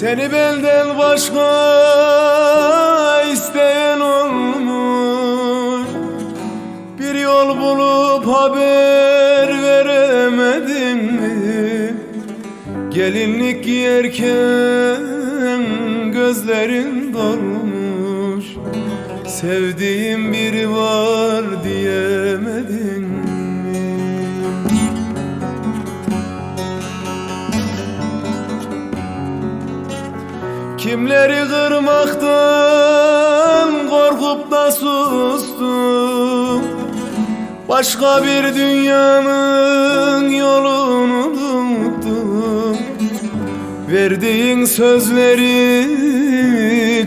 Seni benden başka isteyen olmuş Bir yol bulup haber veremedin mi? Gelinlik giyerken gözlerin dolmuş Sevdiğim biri var diyemedin Kimleri kırmaktan korkup da sustum? Başka bir dünyanın yolunu tuttum Verdiğin sözleri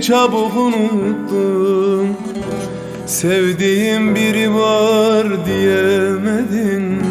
çabuk unuttum. Sevdiğim biri var diyemedin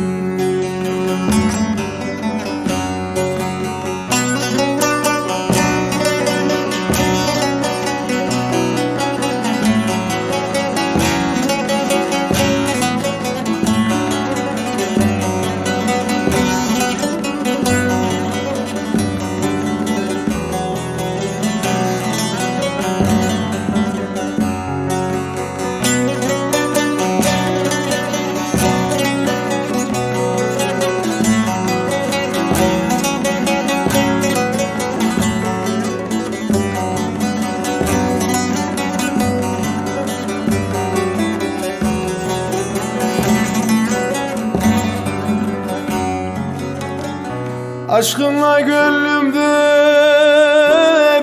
Aşkınla gönlümde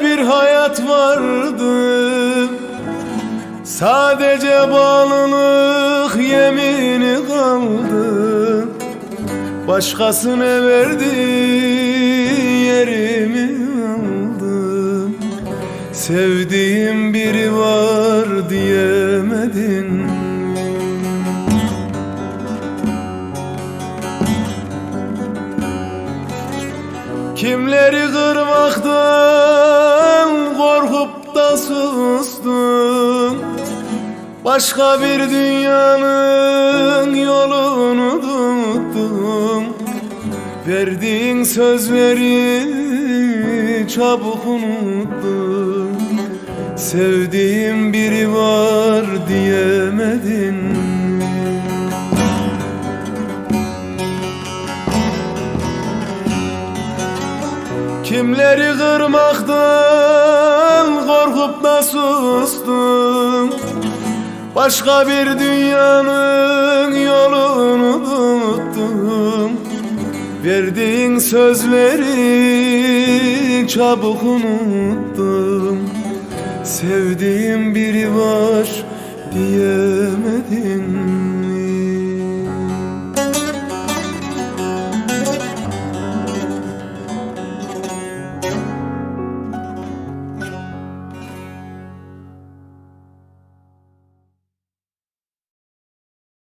bir hayat vardı. Sadece bağlılık yemini kaldı. Başkasına verdi yerimi aldım Sevdiğim biri var diyemedin Kimleri kırmaktan korkup da sustum Başka bir dünyanın yolunu tuttum. Verdiğin sözleri çabuk unuttum. Sevdiğim biri var diyemedin Kimleri kırmaktan korkup da sustum Başka bir dünyanın yolunu tuttum Verdiğin sözleri çabuk unuttum Sevdiğim biri var diyemedin